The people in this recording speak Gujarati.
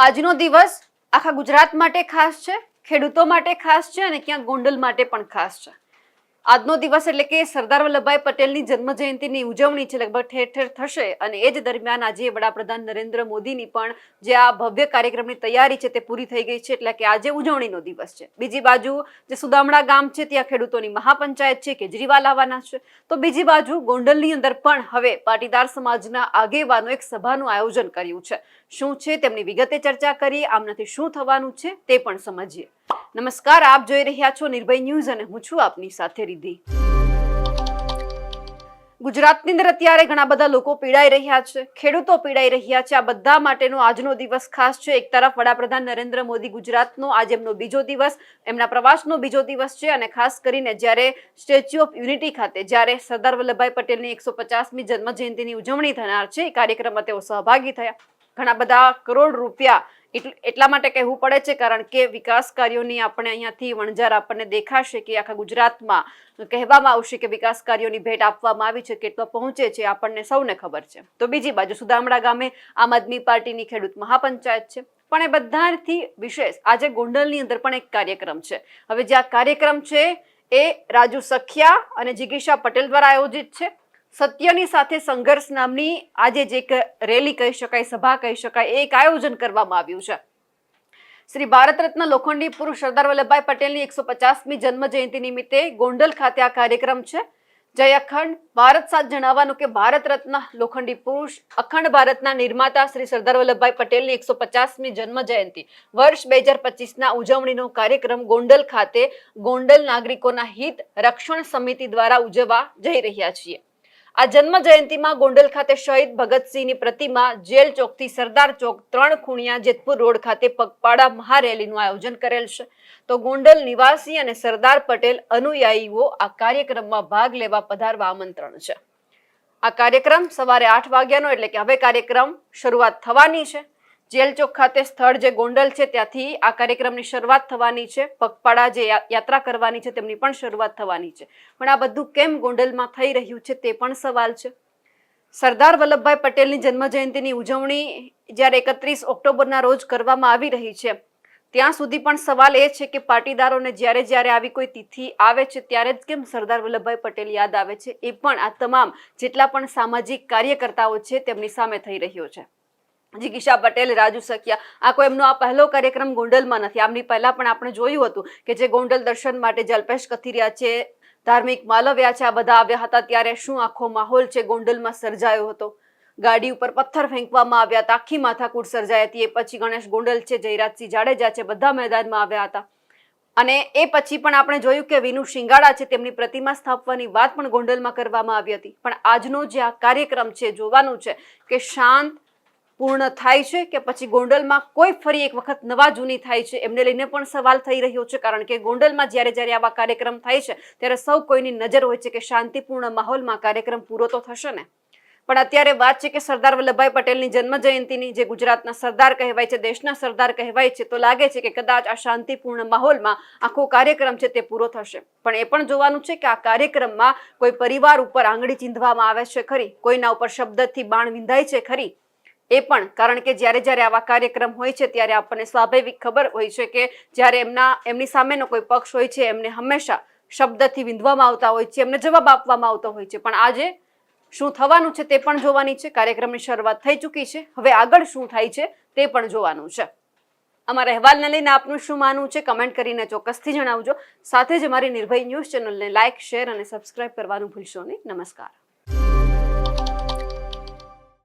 આજનો દિવસ આખા ગુજરાત માટે ખાસ છે, ખેડૂતો માટે ખાસ છે અને ક્યાંક ગોંડલ માટે પણ ખાસ છે. આજનો દિવસ એટલે કે સરદાર વલ્લભભાઈ પટેલની જન્મ જયંતિની ઉજવણી છે, લગભગ ઠેર ઠેર થશે અને એ જ દરમિયાન આજે વડાપ્રધાન નરેન્દ્ર મોદીની પણ જે આ ભવ્ય કાર્યક્રમની તૈયારી છે તે પૂરી થઈ ગઈ છે, એટલે કે આજે ઉજવણીનો દિવસ છે. બીજી બાજુ જે સુદામડા ગામ છે, ત્યાં ખેડૂતોની મહાપંચાયત છે, કેજરીવાલ આવવાના છે. તો બીજી બાજુ ગોંડલની અંદર પણ હવે પાટીદાર સમાજના આગેવાનો એક સભાનું આયોજન કર્યું છે. શું છે તેમની વિગતે ચર્ચા કરી, આમનાથી શું થવાનું છે તે પણ સમજીએ. નમસ્કાર, આપ જોઈ રહ્યા છો નિર્ભય ન્યૂઝ અને હું છું આપની સાથે રિધિ ગુજરાતની અંદર અત્યારે ઘણા બધા લોકો પીડાઈ રહ્યા છે, ખેડૂતો પીડાઈ રહ્યા છે. આ બધા માટેનો આજનો દિવસ ખાસ છે. એક તરફ વડાપ્રધાન નરેન્દ્ર મોદી ગુજરાતનો આજે એમનો બીજો દિવસ, એમના પ્રવાસનો બીજો દિવસ છે અને ખાસ કરીને જ્યારે સ્ટેચ્યુ ઓફ યુનિટી ખાતે, જ્યારે સરદાર વલ્લભભાઈ પટેલની એકસો પચાસમી જન્મ જયંતિની ઉજવણી થનાર છે, એ કાર્યક્રમમાં તેઓ સહભાગી થયા. ઘણા બધા કરોડ રૂપિયા એટલ- એટલા માટે કહેવું પડે છે, કારણ કે વિકાસ કાર્યોની આપણે અહીંયાથી વણઝાર આપણને દેખાશે કે આખા ગુજરાતમાં કહેવામાં આવશે કે વિકાસ કાર્યોની ભેટ આપવામાં આવી છે, કેટલો પહોંચે છે, આપણને સૌને ખબર છે. તો બીજી બાજુ સુદામડા ગામે આમ આદમી પાર્ટીની ખેડૂત મહાપંચાયત છે. પણ એ બધાથી વિશેષ આજે ગોંડલની અંદર પણ એક કાર્યક્રમ છે. હવે જે આ કાર્યક્રમ છે એ રાજુ સખિયા અને જિગીશા પટેલ દ્વારા આયોજિત છે. સત્યની સાથે સંઘર્ષ નામની આજે જે રેલી કહી શકાય, સભા કહી શકાય એક આયોજન કરવામાં આવ્યું છે. શ્રી ભારત રત્ન લોખંડી પુરુષ સરદાર વલ્લભભાઈ પટેલની એકસો પચાસમી જન્મ જયંતિ નિમિત્તે ગોંડલ ખાતે આ કાર્યક્રમ છે. જય અખંડ. ભારત સાથ જણાવવાનું કે ભારત રત્ન લોખંડી પુરુષ, અખંડ ભારતના નિર્માતા શ્રી સરદાર વલ્લભભાઈ પટેલની એકસો પચાસમી જન્મ જયંતિ વર્ષ બે હજાર પચીસના ઉજવણીનો કાર્યક્રમ ગોંડલ ખાતે ગોંડલ નાગરિકોના હિત રક્ષણ સમિતિ દ્વારા ઉજવવા જઈ રહ્યા છીએ. આ જન્મ જયંતિમાં ગોંડલ ખાતે શહીદ ભગતસિંહની પ્રતિમા, જેલ ચોકથી સરદાર ચોક ત્રણ ખૂણિયા જેતપુર રોડ ખાતે પગપાળા મહારેલીનું આયોજન કરેલ છે. તો ગોંડલ નિવાસી અને સરદાર પટેલ અનુયાયીઓ આ કાર્યક્રમમાં ભાગ લેવા પધારવા આમંત્રણ છે. આ કાર્યક્રમ સવારે આઠ વાગ્યાનો એટલે કે હવે કાર્યક્રમ શરૂઆત થવાની છે. જેલ ચોક ખાતે સ્થળ જે ગોંડલ છે, ત્યાંથી આ કાર્યક્રમની શરૂઆત થવાની છે. પગપાળા જે યાત્રા કરવાની છે, તેમની પણ શરૂઆત થવાની છે. પણ આ બધું કેમ ગોંડલમાં થઈ રહ્યું છે, તે પણ સવાલ છે. સરદાર વલ્લભભાઈ પટેલની જન્મ જયંતિની ઉજવણી જ્યારે એકત્રીસ ઓક્ટોબરના રોજ કરવામાં આવી રહી છે, ત્યાં સુધી પણ સવાલ એ છે કે પાટીદારોને જ્યારે જ્યારે આવી કોઈ તિથિ આવે છે, ત્યારે જ કેમ સરદાર વલ્લભભાઈ પટેલ યાદ આવે છે? એ પણ આ તમામ જેટલા પણ સામાજિક કાર્યકર્તાઓ છે, તેમની સામે થઈ રહ્યો છે. જિગીશા પટેલ, રાજુ સખિયા, આ કોઈ એમનો આ પહેલો કાર્યક્રમ ગોંડલમાં નથી. આમની પહેલા પણ આપણે જોયું હતું કે જે ગોંડલ દર્શન માટે જલ્પેશ કથિરિયા છે, ધાર્મિક માલવ્યા છે, આ બધા આવ્યા હતા ત્યારે શું આખો માહોલ છે ગોંડલમાં સર્જાયો હતો? ગાડી ઉપર પથ્થર ફેંકવામાં આવ્યા હતા, આખી માથાકૂટ સર્જાઈ હતી. એ પછી ગણેશ ગોંડલ છે, જયરાજસિંહ જાડેજા છે, બધા મેદાનમાં આવ્યા હતા. અને એ પછી પણ આપણે જોયું કે વિનુ શિંગાડા છે, તેમની પ્રતિમા સ્થાપવાની વાત પણ ગોંડલમાં કરવામાં આવી હતી. પણ આજનો જે આ કાર્યક્રમ છે, જોવાનું છે કે શાંત પૂર્ણ થાય છે કે પછી ગોંડલમાં કોઈ ફરી એક વખત નવા જૂની થાય છે? એમને લઈને પણ સવાલ થઈ રહ્યો છે, કારણ કે ગોંડલમાં જ્યારે જ્યારે આવા કાર્યક્રમ થાય છે, ત્યારે સૌ કોઈની નજર હોય છે કે શાંતિપૂર્ણ માહોલમાં કાર્યક્રમ પૂરો તો થશે ને? પણ અત્યારે વાત છે કે સરદાર વલ્લભભાઈ પટેલની જન્મ જયંતિની, જે ગુજરાતના સરદાર કહેવાય છે, દેશના સરદાર કહેવાય છે, તો લાગે છે કે કદાચ આ શાંતિપૂર્ણ માહોલમાં આખો કાર્યક્રમ છે તે પૂરો થશે. પણ એ પણ જોવાનું છે કે આ કાર્યક્રમમાં કોઈ પરિવાર ઉપર આંગળી ચીંધવામાં આવે છે ખરી? કોઈના ઉપર શબ્દથી બાણ વિંધાય છે ખરી? એ પણ, કારણ કે જ્યારે જ્યારે આવા કાર્યક્રમ હોય છે, ત્યારે આપણને સ્વાભાવિક ખબર હોય છે કે જ્યારે એમના, એમની સામેનો કોઈ પક્ષ હોય છે, એમને હંમેશા શબ્દથી વિંધવામાં આવતા હોય છે, એમને જવાબ આપવામાં આવતો હોય છે. પણ આજે શું થવાનું છે તે પણ જોવાની છે. કાર્યક્રમની શરૂઆત થઈ ચૂકી છે. હવે આગળ શું થાય છે તે પણ જોવાનું છે. અમારા અહેવાલને લઈને આપનું શું માનવું છે કમેન્ટ કરીને ચોક્કસથી જણાવજો. સાથે જ અમારી નિર્ભય ન્યૂઝ ચેનલને લાઇક, શેર અને સબસ્ક્રાઇબ કરવાનું ભૂલશો નહીં. નમસ્કાર.